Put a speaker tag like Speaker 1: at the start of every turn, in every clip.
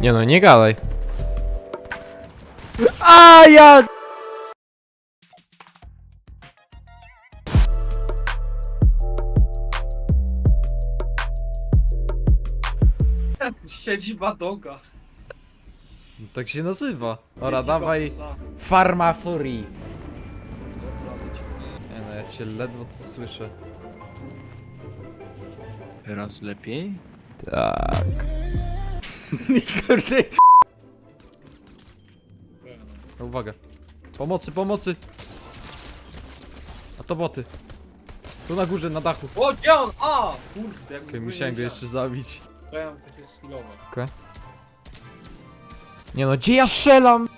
Speaker 1: Nie no, nie gadaj. A ja...
Speaker 2: Siedzi badoga.
Speaker 1: No, tak się nazywa. Ora,
Speaker 2: Siedzi
Speaker 1: dawaj
Speaker 2: babsa.
Speaker 1: Farma. Nie no, ja cię ledwo to słyszę.
Speaker 2: Teraz lepiej?
Speaker 1: Tak. Kurde. No, Uwaga. Pomocy, pomocy. A to boty. Tu na górze, na dachu.
Speaker 2: O, gdzie on? A! Kurde, jak
Speaker 1: Okay, musiałem go jeszcze zabić.
Speaker 2: To jest chwilowe.
Speaker 1: Okej. Nie no, gdzie ja strzelam?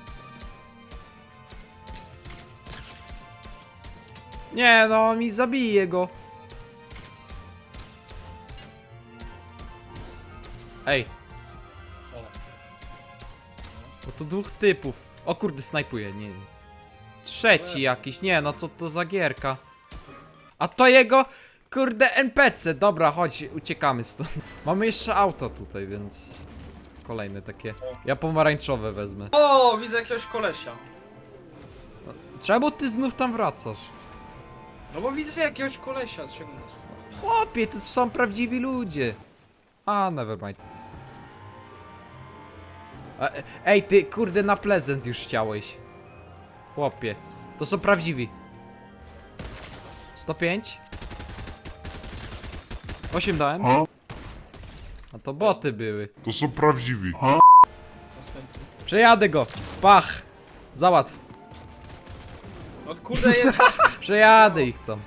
Speaker 1: Nie no, mi zabije go. Ej. Bo to dwóch typów. O kurde, snajpuje, nie. Trzeci jakiś, nie no, co to za gierka? A to jego, kurde, NPC. Dobra, chodź, uciekamy stąd. Mamy jeszcze auta tutaj, więc... Kolejne takie. Ja pomarańczowe wezmę.
Speaker 2: O, widzę jakiegoś kolesia.
Speaker 1: Czemu ty znów tam wracasz?
Speaker 2: No bo widzę jakiegoś kolesia, czego nas?
Speaker 1: Chłopie, to są prawdziwi ludzie. A, nevermind. A, Ej, ty, kurde, na prezent już chciałeś. Chłopie, to są prawdziwi. 105? 8 dałem? A to boty były.
Speaker 3: To są prawdziwi.
Speaker 2: Następny.
Speaker 1: Przejadę go. Pach. Załatw.
Speaker 2: No kurde jest...
Speaker 1: Przejadę ich tam.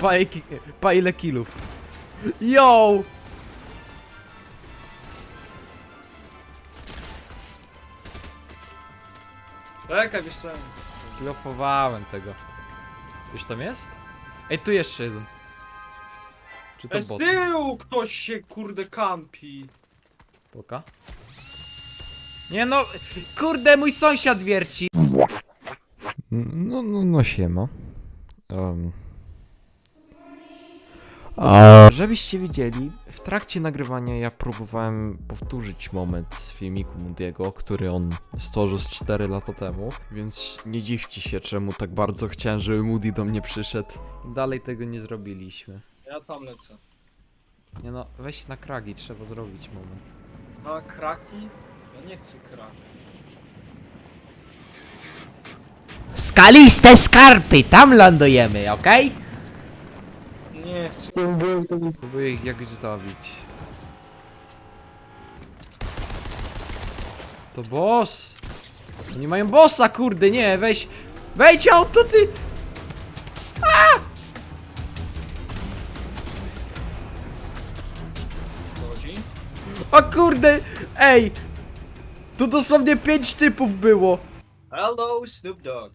Speaker 1: Pa, pa ile kilów. Yo!
Speaker 2: Czekaj, wiesz co?
Speaker 1: Skilofowałem tego. Już tam jest? Ej, tu jeszcze jeden. Czy to
Speaker 2: Ej, z
Speaker 1: bot?
Speaker 2: tyłu ktoś się kurde kampi.
Speaker 1: Poka? Nie no, kurde, mój sąsiad wierci. No, no, no siema. Um. A... Żebyście widzieli, w trakcie nagrywania ja próbowałem powtórzyć moment z filmiku Moody'ego, który on stworzył z 4 lata temu, więc nie dziwcie się, czemu tak bardzo chciałem, żeby Moody do mnie przyszedł. Dalej tego nie zrobiliśmy.
Speaker 2: Ja tam lecę.
Speaker 1: Nie no, weź na kragi, trzeba zrobić moment.
Speaker 2: Na kraki? Ja nie chcę kraki.
Speaker 4: Skaliste skarpy, tam lądujemy, okej?
Speaker 2: Nie chcę.
Speaker 1: Próbuję ich jakoś zabić. To boss! Oni mają bossa, kurde, nie, weź! Wejdź auto, ty!
Speaker 2: Chodzi?
Speaker 1: O kurde, ej! Tu dosłownie pięć typów było!
Speaker 2: Hello, Snoop Dogg.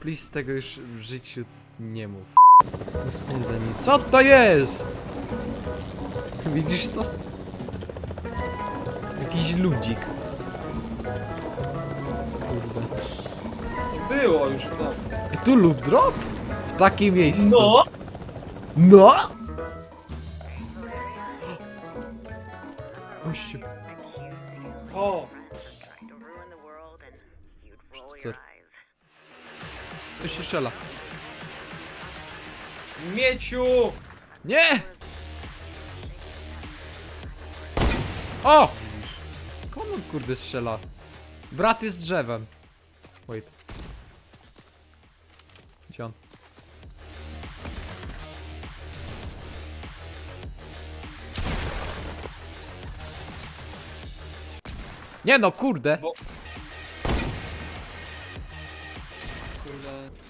Speaker 1: Please, tego już w życiu nie mów. Co to jest? Widzisz to? Jakiś ludzik. Kurde.
Speaker 2: Nie było już no.
Speaker 1: Ej, tu loot drop? W takim miejscu.
Speaker 2: No!
Speaker 1: No! Gościu.
Speaker 2: O!
Speaker 1: To się strzela.
Speaker 2: Mieciu!
Speaker 1: Nie! O! Skąd on kurde strzela? Brat jest drzewem. Wait. Gdzie on? Nie no, kurde!
Speaker 2: Bo... Kurde.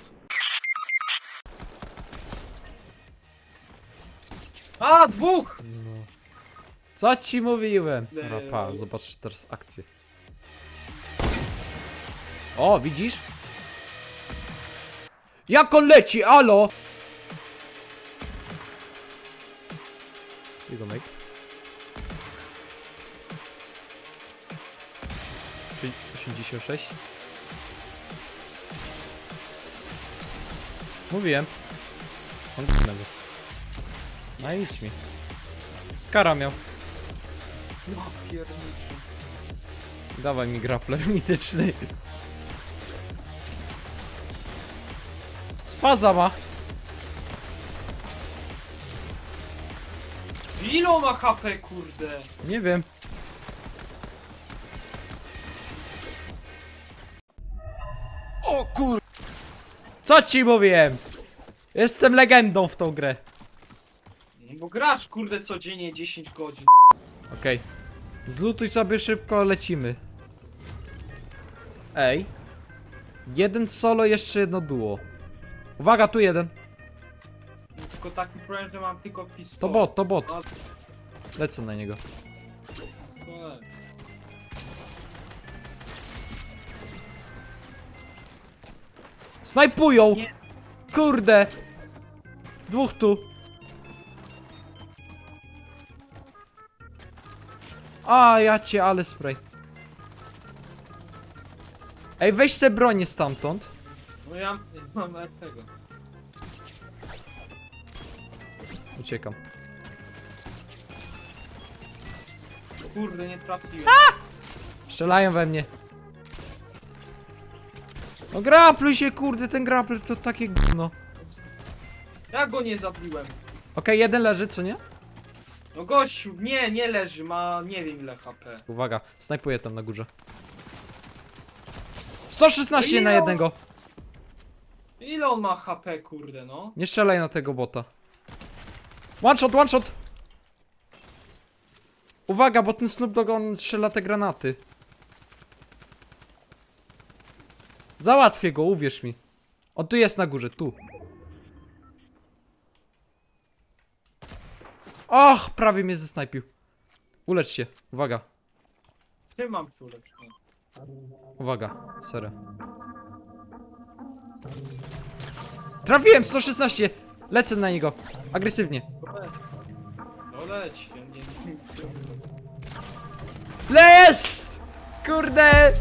Speaker 2: A, dwóch!
Speaker 1: No. Co ci mówiłem? Dobra, pa,
Speaker 2: nie.
Speaker 1: zobacz teraz akcję. O, widzisz? Jak on leci, alo! You go make. Osiem- 86 Mówiłem. On was. No idź mi. Skara miał.
Speaker 2: No pierniczy.
Speaker 1: Dawaj mi grappler mityczny. Spaza ma.
Speaker 2: Ile on ma HP, kurde?
Speaker 1: Nie wiem. O kur... Co ci mówiłem? Jestem legendą w tą grę.
Speaker 2: Bo grasz, kurde, codziennie 10 godzin.
Speaker 1: Okej. Zlutuj sobie szybko, lecimy. Ej. Jeden solo, jeszcze jedno duo. Uwaga, tu jeden.
Speaker 2: Tylko taki problem, że mam tylko
Speaker 1: To
Speaker 2: pistolet.
Speaker 1: bot, to bot.
Speaker 2: A,
Speaker 1: Lecę na niego.
Speaker 2: to-
Speaker 1: Snajpują!
Speaker 2: Nie.
Speaker 1: Kurde! Dwóch tu. A, ja cię, ale spray. Ej, weź se bronię stamtąd.
Speaker 2: No ja mam tego.
Speaker 1: Uciekam.
Speaker 2: Kurde, nie trafiłem.
Speaker 1: Strzelają we mnie. No grapluj się, kurde, ten grappler to takie gówno.
Speaker 2: Ja go nie zabiłem.
Speaker 1: Okej, jeden leży, co nie?
Speaker 2: No gościu, nie, nie leży, ma nie wiem ile HP.
Speaker 1: Uwaga, snajpuję tam na górze. 116 na
Speaker 2: Ile?
Speaker 1: jednego.
Speaker 2: Ile on ma HP, kurde, no?
Speaker 1: Nie strzelaj na tego bota. One shot, one shot! Uwaga, bo ten Snoop Dogg on strzela te granaty. Załatwię go, uwierz mi. On tu jest na górze, tu. Och, prawie mnie zesnajpił. Ulecz się, uwaga,
Speaker 2: Ty mam lepszą.
Speaker 1: uwaga, serio. Trafiłem, 116! Lecę na niego, agresywnie.
Speaker 2: No leć, ja nie.
Speaker 1: Jest! Kurde!